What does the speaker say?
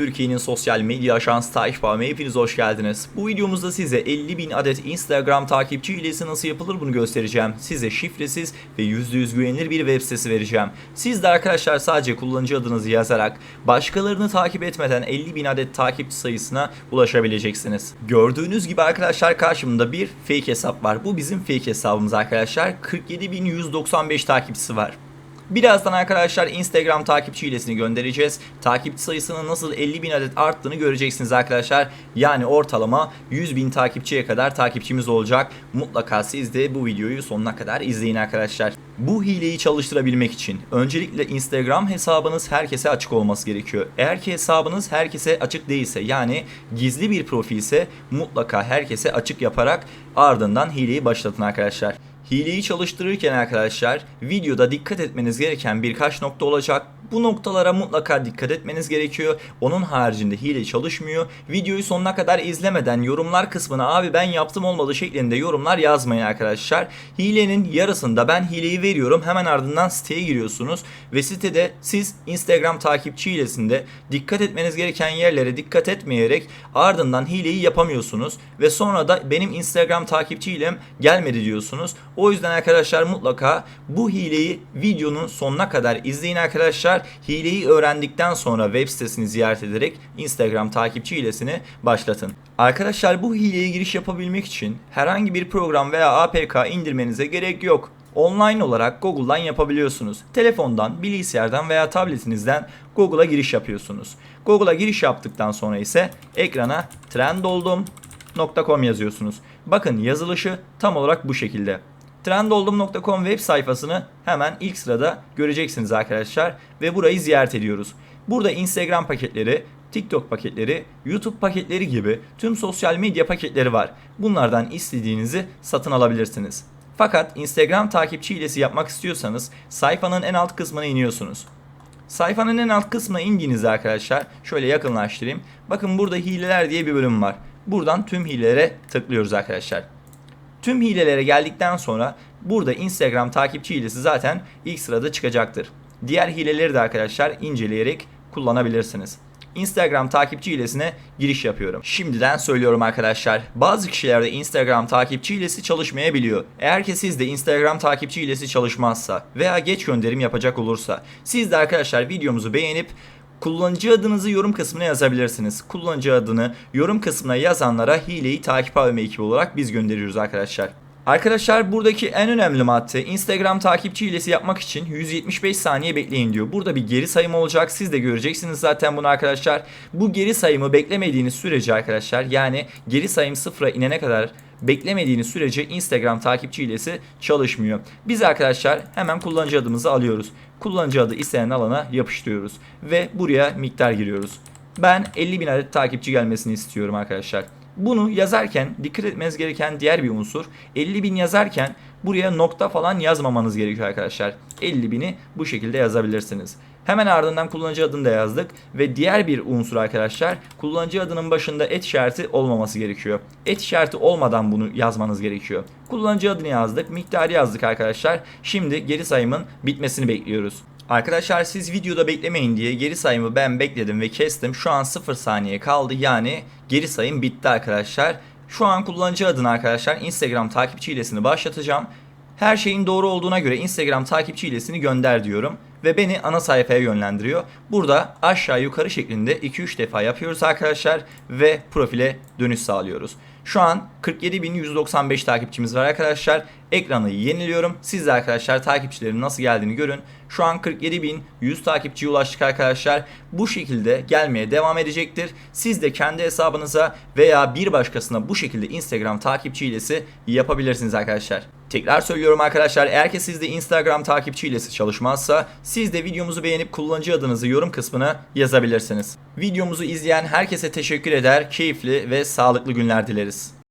Türkiye'nin sosyal medya ajansı takip ağına hepiniz hoş geldiniz. Bu videomuzda size 50 bin adet Instagram takipçi hilesi nasıl yapılır bunu göstereceğim. Size şifresiz ve %100 güvenilir bir web sitesi vereceğim. Siz de arkadaşlar sadece kullanıcı adınızı yazarak başkalarını takip etmeden 50 bin adet takipçi sayısına ulaşabileceksiniz. Gördüğünüz gibi arkadaşlar karşımda bir fake hesap var. Bu bizim fake hesabımız arkadaşlar. 47.195 takipçisi var. Birazdan arkadaşlar Instagram takipçi hilesini göndereceğiz. Takipçi sayısının nasıl 50 bin adet arttığını göreceksiniz arkadaşlar. Yani ortalama 100 bin takipçiye kadar takipçimiz olacak. Mutlaka siz de bu videoyu sonuna kadar izleyin arkadaşlar. Bu hileyi çalıştırabilmek için öncelikle Instagram hesabınız herkese açık olması gerekiyor. Eğer ki hesabınız herkese açık değilse yani gizli bir profilse mutlaka herkese açık yaparak ardından hileyi başlatın arkadaşlar. Hileyi çalıştırırken arkadaşlar videoda dikkat etmeniz gereken birkaç nokta olacak. Bu noktalara mutlaka dikkat etmeniz gerekiyor. Onun haricinde hile çalışmıyor. Videoyu sonuna kadar izlemeden yorumlar kısmına abi ben yaptım olmadı şeklinde yorumlar yazmayın arkadaşlar. Hilenin yarısında ben hileyi veriyorum. Hemen ardından siteye giriyorsunuz ve sitede siz Instagram takipçi hilesinde dikkat etmeniz gereken yerlere dikkat etmeyerek ardından hileyi yapamıyorsunuz ve sonra da benim Instagram takipçi hilem gelmedi diyorsunuz. O yüzden arkadaşlar mutlaka bu hileyi videonun sonuna kadar izleyin arkadaşlar. Hileyi öğrendikten sonra web sitesini ziyaret ederek Instagram takipçi hilesini başlatın. Arkadaşlar bu hileye giriş yapabilmek için herhangi bir program veya APK indirmenize gerek yok. Online olarak Google'dan yapabiliyorsunuz. Telefondan, bilgisayardan veya tabletinizden Google'a giriş yapıyorsunuz. Google'a giriş yaptıktan sonra ise ekrana trendoldum.com yazıyorsunuz. Bakın yazılışı tam olarak bu şekilde. Trendoldum.com web sayfasını hemen ilk sırada göreceksiniz arkadaşlar ve burayı ziyaret ediyoruz. Burada Instagram paketleri, TikTok paketleri, YouTube paketleri gibi tüm sosyal medya paketleri var. Bunlardan istediğinizi satın alabilirsiniz. Fakat Instagram takipçi hilesi yapmak istiyorsanız sayfanın en alt kısmına iniyorsunuz. Sayfanın en alt kısmına indiğinizde arkadaşlar şöyle yakınlaştırayım. Bakın burada hileler diye bir bölüm var. Buradan tüm hilelere tıklıyoruz arkadaşlar. Tüm hilelere geldikten sonra burada Instagram takipçi hilesi zaten ilk sırada çıkacaktır. Diğer hileleri de arkadaşlar inceleyerek kullanabilirsiniz. Instagram takipçi hilesine giriş yapıyorum. Şimdiden söylüyorum arkadaşlar. Bazı kişilerde Instagram takipçi hilesi çalışmayabiliyor. Eğer ki sizde Instagram takipçi hilesi çalışmazsa veya geç gönderim yapacak olursa siz de arkadaşlar videomuzu beğenip Kullanıcı adınızı yorum kısmına yazabilirsiniz. Kullanıcı adını yorum kısmına yazanlara hileyi takip alma ekibi olarak biz gönderiyoruz arkadaşlar. Arkadaşlar buradaki en önemli madde Instagram takipçi hilesi yapmak için 175 saniye bekleyin diyor. Burada bir geri sayım olacak. Siz de göreceksiniz zaten bunu arkadaşlar. Bu geri sayımı beklemediğiniz sürece arkadaşlar yani geri sayım sıfıra inene kadar beklemediğiniz sürece Instagram takipçi hilesi çalışmıyor. Biz arkadaşlar hemen kullanıcı adımızı alıyoruz. Kullanıcı adı istenen alana yapıştırıyoruz. Ve buraya miktar giriyoruz. Ben 50 bin adet takipçi gelmesini istiyorum arkadaşlar. Bunu yazarken dikkat etmeniz gereken diğer bir unsur 50 bin yazarken buraya nokta falan yazmamanız gerekiyor arkadaşlar. 50 bini bu şekilde yazabilirsiniz. Hemen ardından kullanıcı adını da yazdık ve diğer bir unsur arkadaşlar kullanıcı adının başında et işareti olmaması gerekiyor. Et işareti olmadan bunu yazmanız gerekiyor. Kullanıcı adını yazdık, miktarı yazdık arkadaşlar. Şimdi geri sayımın bitmesini bekliyoruz. Arkadaşlar siz videoda beklemeyin diye geri sayımı ben bekledim ve kestim. Şu an 0 saniye kaldı yani geri sayım bitti arkadaşlar. Şu an kullanıcı adını arkadaşlar Instagram takipçi hilesini başlatacağım. Her şeyin doğru olduğuna göre Instagram takipçi hilesini gönder diyorum ve beni ana sayfaya yönlendiriyor. Burada aşağı yukarı şeklinde 2-3 defa yapıyoruz arkadaşlar ve profile dönüş sağlıyoruz. Şu an 47.195 takipçimiz var arkadaşlar. Ekranı yeniliyorum. Siz de arkadaşlar takipçilerin nasıl geldiğini görün. Şu an 47.100 takipçiye ulaştık arkadaşlar. Bu şekilde gelmeye devam edecektir. Siz de kendi hesabınıza veya bir başkasına bu şekilde Instagram takipçi hilesi yapabilirsiniz arkadaşlar. Tekrar söylüyorum arkadaşlar eğer ki sizde Instagram takipçi hilesi çalışmazsa siz de videomuzu beğenip kullanıcı adınızı yorum kısmına yazabilirsiniz. Videomuzu izleyen herkese teşekkür eder, keyifli ve sağlıklı günler dileriz.